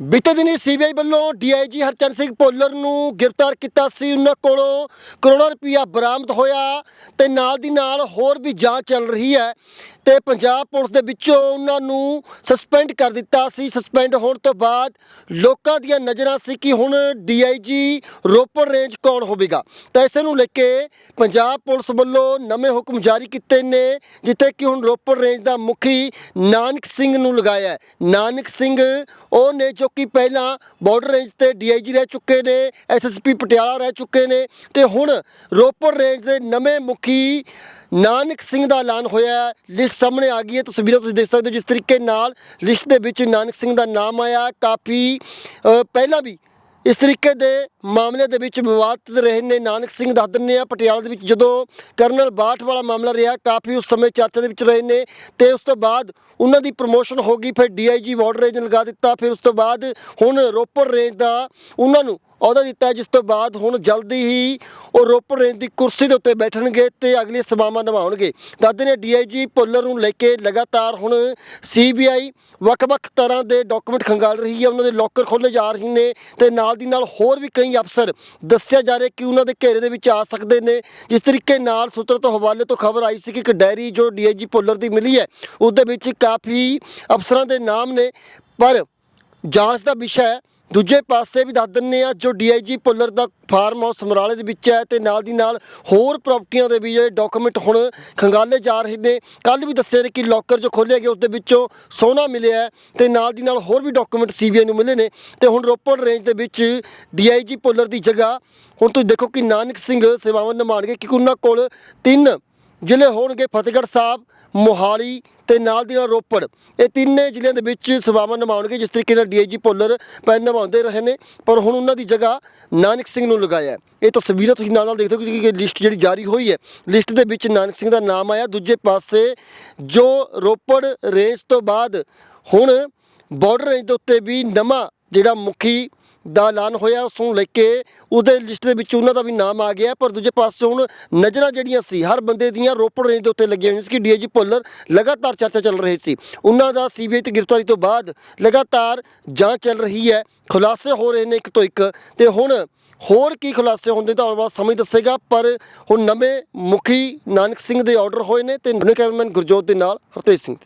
ਬੀਤੇ ਦਿਨੀ ਸੀਬੀਆਈ ਵੱਲੋਂ ਡੀਆਈਜੀ ਹਰਚੰਦ ਸਿੰਘ ਭੋਲਰ ਨੂੰ ਗ੍ਰਿਫਤਾਰ ਕੀਤਾ ਸੀ। ਉਹਨਾਂ ਕੋਲੋਂ ਕਰੋੜਾਂ ਰੁਪਇਆ ਬਰਾਮਦ ਹੋਇਆ ਤੇ ਨਾਲ ਦੀ ਨਾਲ ਹੋਰ ਵੀ ਜਾਂਚ ਚੱਲ ਰਹੀ ਹੈ। ਤੇ ਪੰਜਾਬ ਪੁਲਿਸ ਦੇ ਵਿੱਚੋਂ ਉਹਨਾਂ ਨੂੰ ਸਸਪੈਂਡ ਕਰ ਦਿੱਤਾ ਸੀ। ਸਸਪੈਂਡ ਹੋਣ ਤੋਂ ਬਾਅਦ ਲੋਕਾਂ ਦੀਆਂ ਨਜ਼ਰਾਂ ਸੀ ਕਿ ਹੁਣ ਡੀਆਈਜੀ ਰੋਪੜ ਰੇਂਜ ਕੌਣ ਹੋਵੇਗਾ। ਤਾਂ ਇਸ ਨੂੰ ਲੈ ਕੇ ਪੰਜਾਬ ਪੁਲਿਸ ਵੱਲੋਂ ਨਵੇਂ ਹੁਕਮ ਜਾਰੀ ਕੀਤੇ ਨੇ, ਜਿੱਥੇ ਕਿ ਹੁਣ ਰੋਪੜ ਰੇਂਜ ਦਾ ਮੁਖੀ ਨਾਨਕ ਸਿੰਘ ਨੂੰ ਲਗਾਇਆ ਹੈ। ਨਾਨਕ ਸਿੰਘ, ਉਹ ਨੇ ਜੋ ਕਿ ਪਹਿਲਾਂ ਬਾਰਡਰ ਰੇਂਜ ਤੇ ਡੀਆਈਜੀ ਰਹਿ ਚੁੱਕੇ ਨੇ ਐਸਐਸਪੀ ਪਟਿਆਲਾ ਰਹਿ ਚੁੱਕੇ ਨੇ। ਤੇ ਹੁਣ ਰੋਪੜ ਰੇਂਜ ਦੇ ਨਵੇਂ ਮੁਖੀ ਨਾਨਕ ਸਿੰਘ ਦਾ ਐਲਾਨ ਹੋਇਆ ਹੈ। ਲਿਸਟ ਸਾਹਮਣੇ ਆ ਗਈ ਹੈ। ਤਸਵੀਰਾਂ ਤੁਸੀਂ ਦੇਖ ਸਕਦੇ ਹੋ। ਜਿਸ ਤਰੀਕੇ ਨਾਲ ਲਿਸਟ ਦੇ ਵਿੱਚ ਨਾਨਕ ਸਿੰਘ ਦਾ ਨਾਮ ਆਇਆ ਕਾਫੀ ਪਹਿਲਾਂ ਵੀ ਇਸ ਤਰੀਕੇ ਦੇ ਮਾਮਲੇ ਦੇ ਵਿੱਚ ਵਿਵਾਦਤ ਰਹੇ ਨੇ ਨਾਨਕ ਸਿੰਘ ਦੱਸ ਦਿੰਦੇ ਆ ਪਟਿਆਲਾ ਦੇ ਵਿੱਚ ਜਦੋਂ ਕਰਨਲ ਬਾਠ ਵਾਲਾ ਮਾਮਲਾ ਰਿਹਾ, ਕਾਫੀ ਉਸ ਸਮੇਂ ਚਰਚਾ ਦੇ ਵਿੱਚ ਰਹੇ ਨੇ ਤੇ ਉਸ ਤੋਂ ਬਾਅਦ ਉਹਨਾਂ ਦੀ ਪ੍ਰਮੋਸ਼ਨ ਹੋ ਗਈ। ਫਿਰ ਡੀਆਈਜੀ ਬਾਰਡਰ ਰੇਂਜ ਲਗਾ ਦਿੱਤਾ। ਫਿਰ ਉਸ ਤੋਂ ਬਾਅਦ ਹੁਣ ਰੋਪੜ ਰੇਂਜ ਦਾ ਉਹਨਾਂ ਨੂੰ ਅਹੁਦਾ ਦਿੱਤਾ ਜਿਸ ਤੋਂ ਬਾਅਦ ਹੁਣ ਜਲਦੀ ਹੀ ਉਹ ਰੋਪੜ ਰੇਂਜ ਦੀ ਕੁਰਸੀ ਦੇ ਉੱਤੇ ਬੈਠਣਗੇ ਤੇ ਅਗਲੀ ਸੇਵਾਵਾਂ ਨਿਭਾਉਣਗੇ। ਦੱਸਦੇ ਨੇ ਡੀਆਈਜੀ ਪੁੱਲਰ ਨੂੰ ਲੈ ਕੇ ਲਗਾਤਾਰ ਹੁਣ ਸੀਬੀਆਈ ਵੱਖ-ਵੱਖ ਤਰ੍ਹਾਂ ਦੇ ਡਾਕੂਮੈਂਟ ਖੰਗਾਲ ਰਹੀ ਹੈ, ਉਹਨਾਂ ਦੇ ਲੋਕਰ ਖੋਲੇ ਜਾ ਰਹੇ ਨੇ ਤੇ ਨਾਲ ਦੀ ਨਾਲ ਹੋਰ ਵੀ ਕਈ ਅਫਸਰ ਦੱਸਿਆ ਜਾ ਰਿਹਾ ਕਿ ਉਹਨਾਂ ਦੇ ਘੇਰੇ ਦੇ ਵਿੱਚ ਆ ਸਕਦੇ ਨੇ। ਜਿਸ ਤਰੀਕੇ ਨਾਲ ਸੂਤਰ ਤੋਂ ਹਵਾਲੇ ਤੋਂ ਖਬਰ ਆਈ ਸੀ ਕਿ ਇੱਕ ਡਾਇਰੀ ਜੋ ਡੀਆਈਜੀ ਪੁੱਲਰ ਦੀ ਮਿਲੀ ਹੈ ਉਸ ਦੇ ਵਿੱਚ ਕਾਫੀ ਅਫਸਰਾਂ ਦੇ ਨਾਮ ਨੇ, ਪਰ ਜਾਂਚ ਦਾ ਵਿਸ਼ਾ ਹੈ ਦੂਜੇ ਪਾਸੇ ਵੀ ਦੱਸ ਦਿੰਨੇ ਆ ਜੋ ਡੀਆਈਜੀ ਪੁੱਲਰ ਦਾ ਫਾਰਮ ਹਾਊਸ ਸਮਰਾਲੇ ਦੇ ਵਿੱਚ ਹੈ ਤੇ ਨਾਲ ਦੀ ਨਾਲ ਹੋਰ ਪ੍ਰਾਪਰਟੀਆਂ ਦੇ ਵੀ ਜਿਹੜੇ ਡਾਕੂਮੈਂਟ ਹੁਣ ਖੰਗਾਲੇ ਜਾ ਰਹੇ ਨੇ। ਕੱਲ ਵੀ ਦੱਸਿਆ ਨੇ ਕਿ ਲੋਕਰ ਜੋ ਖੋਲ੍ਹਿਆ ਗਿਆ ਉਸ ਦੇ ਵਿੱਚੋਂ ਸੋਨਾ ਮਿਲਿਆ ਹੈ ਤੇ ਨਾਲ ਦੀ ਨਾਲ ਹੋਰ ਵੀ ਡਾਕੂਮੈਂਟ ਸੀਬੀਆਈ ਨੂੰ ਮਿਲੇ ਨੇ। ਤੇ ਹੁਣ ਰੋਪੜ ਰੇਂਜ ਦੇ ਵਿੱਚ ਡੀਆਈਜੀ ਪੁੱਲਰ ਦੀ ਜਗ੍ਹਾ, ਹੁਣ ਤੁਸੀਂ ਦੇਖੋ ਕਿ ਨਾਨਕ ਸਿੰਘ ਸੇਵਾਵਾਂ ਨਿਭਾਉਣਗੇ ਕਿਉਂਕਿ ਉਹਨਾਂ ਕੋਲ ਤਿੰਨ ਜ਼ਿਲ੍ਹੇ ਹੋਣਗੇ ਫਤਿਹਗੜ੍ਹ ਸਾਹਿਬ, ਮੋਹਾਲੀ ਤੇ ਨਾਲ ਦੀ ਨਾਲ ਰੋਪੜ। ਇਹ ਤਿੰਨੇ ਜ਼ਿਲ੍ਹਿਆਂ ਦੇ ਵਿੱਚ ਸੇਵਾਵਾਂ ਨਿਭਾਉਣਗੇ, ਜਿਸ ਤਰੀਕੇ ਨਾਲ ਡੀਆਈਜੀ ਪੁੱਲਰ ਪਹਿਲਾਂ ਨਿਭਾਉਂਦੇ ਰਹੇ ਨੇ। ਪਰ ਹੁਣ ਉਹਨਾਂ ਦੀ ਜਗ੍ਹਾ ਨਾਨਕ ਸਿੰਘ ਨੂੰ ਲਗਾਇਆ ਇਹ ਤਸਵੀਰਾਂ ਤੁਸੀਂ ਨਾਲ ਨਾਲ ਦੇਖਦੇ ਹੋ ਕਿ ਲਿਸਟ ਜਿਹੜੀ ਜਾਰੀ ਹੋਈ ਹੈ, ਲਿਸਟ ਦੇ ਵਿੱਚ ਨਾਨਕ ਸਿੰਘ ਦਾ ਨਾਮ ਆਇਆ। ਦੂਜੇ ਪਾਸੇ ਜੋ ਰੋਪੜ ਰੇਂਜ ਤੋਂ ਬਾਅਦ ਹੁਣ ਬਾਰਡਰ ਰੇਂਜ ਦੇ ਉੱਤੇ ਵੀ ਨਵਾਂ ਜਿਹੜਾ ਮੁਖੀ ਦਾ ਐਲਾਨ ਹੋਇਆ ਉਸ ਨੂੰ ਲੈ ਕੇ ਉਹਦੇ ਲਿਸਟ ਦੇ ਵਿੱਚ ਉਹਨਾਂ ਦਾ ਵੀ ਨਾਮ ਆ ਗਿਆ, ਪਰ ਦੂਜੇ ਪਾਸੇ ਹੁਣ ਨਜ਼ਰਾਂ ਜਿਹੜੀਆਂ ਸੀ, ਹਰ ਬੰਦੇ ਦੀਆਂ ਰੋਪੜ ਰੇਂਜ ਦੇ ਉੱਤੇ ਲੱਗੀਆਂ ਹੋਈਆਂ ਸੀ ਕਿ ਡੀਏਜੀ ਪੁੱਲਰ ਲਗਾਤਾਰ ਚਰਚਾ ਚੱਲ ਰਹੀ ਸੀ। ਉਹਨਾਂ ਦਾ ਸੀਬੀਆਈ ਤੇ ਗ੍ਰਿਫਤਾਰੀ ਤੋਂ ਬਾਅਦ ਲਗਾਤਾਰ ਜਾਂਚ ਚੱਲ ਰਹੀ ਹੈ, ਖੁਲਾਸੇ ਹੋ ਰਹੇ ਨੇ ਇੱਕ ਤੋਂ ਇੱਕ। ਤੇ ਹੁਣ ਹੋਰ ਕੀ ਖੁਲਾਸੇ ਹੁੰਦੇ ਤਾਂ ਆਉਣ ਵਾਲਾ ਸਮਝ ਦੱਸੇਗਾ, ਪਰ ਹੁਣ ਨਵੇਂ ਮੁਖੀ ਨਾਨਕ ਸਿੰਘ ਦੇ ਆਰਡਰ ਹੋਏ ਨੇ ਤੇ ਕੈਮਰਾਮੈਨ ਗੁਰਜੋਤ ਦੇ ਨਾਲ ਹਰਤੇਜ ਸਿੰਘ।